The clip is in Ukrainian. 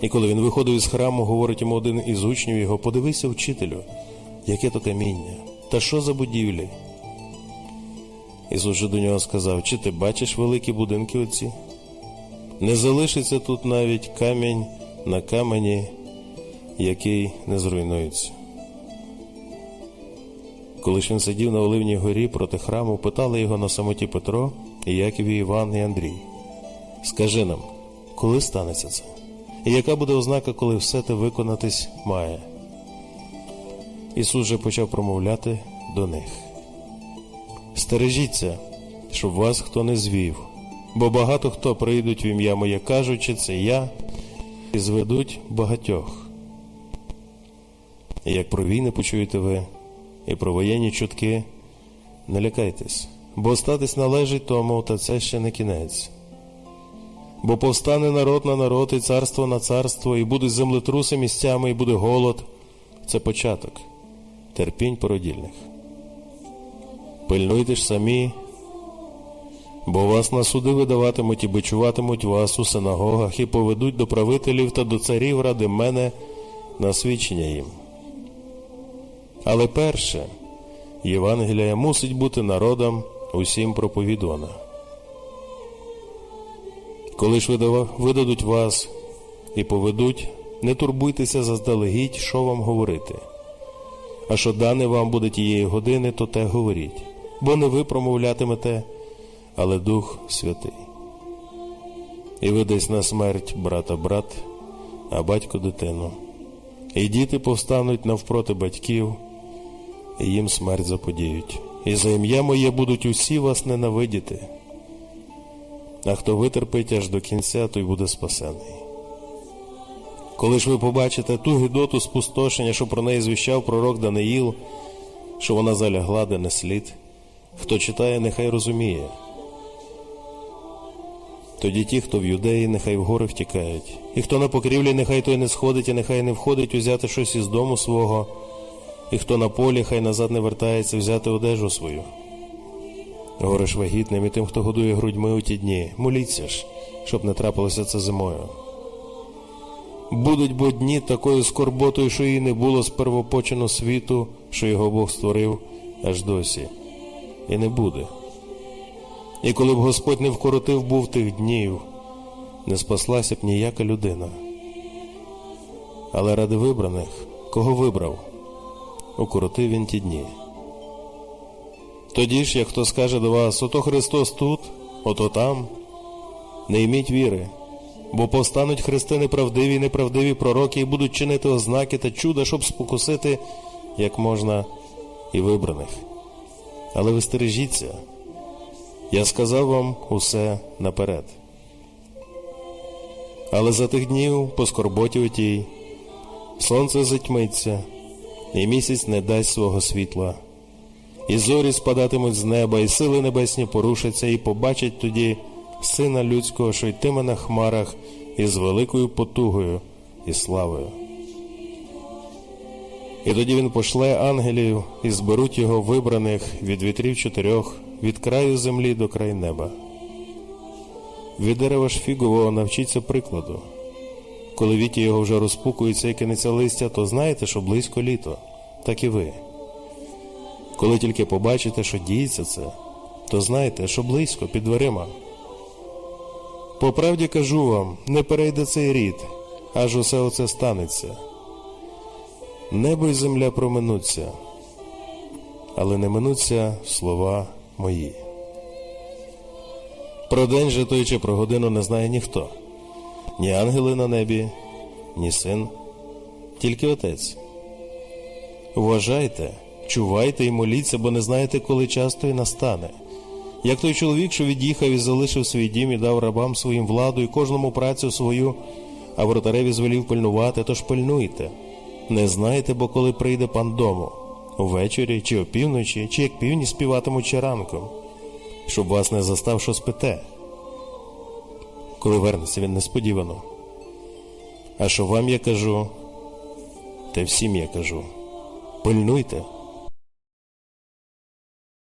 І коли він виходив із храму, говорить йому один із учнів його: подивися, вчителю, яке то каміння, та що за будівлі? Ісус же до нього сказав: Чи ти бачиш великі будинки оці? Не залишиться тут навіть камінь на камені, який не зруйнується. Коли ж він сидів на Оливній горі проти храму, питали його на самоті Петро, Яків, і Іван і Андрій. Скажи нам, коли станеться це? І яка буде ознака, коли все те виконатись має? Ісус же почав промовляти до них. Стережіться, щоб вас хто не звів, бо багато хто прийдуть в ім'я моє, кажучи, це я, і зведуть багатьох. І як про війни почуєте ви, і про воєнні чутки, не лякайтесь, бо статись належить тому, та це ще не кінець. Бо повстане народ на народ, і царство на царство, і будуть землетруси місцями, і буде голод. Це початок терпінь породільних. Пильнуйте ж самі, бо вас на суди видаватимуть і бичуватимуть вас у синагогах, і поведуть до правителів та до царів ради мене на свідчення їм. Але перше, Євангелія мусить бути народом усім проповідувана. Коли ж видадуть вас і поведуть, не турбуйтеся заздалегідь, що вам говорити. А що дане вам буде тієї години, то те говоріть, бо не ви промовлятимете, але Дух Святий. І видасть на смерть брата брат, а батько дитину. І діти повстануть навпроти батьків, і їм смерть заподіють. І за ім'я моє будуть усі вас ненавидіти. А хто витерпить аж до кінця, той буде спасений. Коли ж ви побачите ту гидоту спустошення, що про неї звіщав пророк Даниїл, що вона залягла, де не слід, хто читає, нехай розуміє. Тоді ті, хто в юдеї, нехай в гори втікають, і хто на покрівлі, нехай той не сходить, і нехай не входить узяти щось із дому свого, і хто на полі, хай назад не вертається взяти одежу свою. Гориш вагітним і тим, хто годує грудьми у ті дні, моліться ж, щоб не трапилося це зимою. Будуть бо дні такою скорботою, що її не було з первопочину світу, що його Бог створив аж досі, і не буде. І коли б Господь не вкоротив був тих днів, не спаслася б ніяка людина. Але ради вибраних, кого вибрав, укоротив він ті дні. Тоді ж, як хто скаже до вас, ото Христос тут, ото там, не йміть віри, бо повстануть христи неправдиві і неправдиві пророки і будуть чинити ознаки та чуда, щоб спокусити, як можна, і вибраних. Але ви стережіться, я сказав вам усе наперед. Але за тих днів по скорботі отій сонце затьмиться, і місяць не дасть свого світла, і зорі спадатимуть з неба, і сили небесні порушаться, і побачать тоді сина людського, що йтиме на хмарах із великою потугою і славою. І тоді він пошле ангелів і зберуть його вибраних від вітрів чотирьох, від краю землі до краю неба. Від дерева ж фігового навчіться прикладу. Коли віті його вже розпукується і кинеться листя, то знаєте, що близько літо, так і ви. Коли тільки побачите, що діється це, то знайте, що близько під дверима. По правді кажу вам, не перейде цей рід, аж усе оце станеться. Небо й земля проминуться, але не минуться слова мої. Про день же той чи про годину не знає ніхто, ні ангели на небі, ні син, тільки отець. Вважайте, чувайте і моліться, бо не знаєте, коли час той настане. Як той чоловік, що від'їхав і залишив свій дім і дав рабам своїм владу і кожному працю свою, а воротареві звелів пильнувати, тож пильнуйте. Не знаєте, бо коли прийде пан дому, увечері чи опівночі, чи як півні співатимуть чи ранком, щоб вас не застав, що спите. Коли вернеться він несподівано. А що вам я кажу, те всім я кажу. Пильнуйте.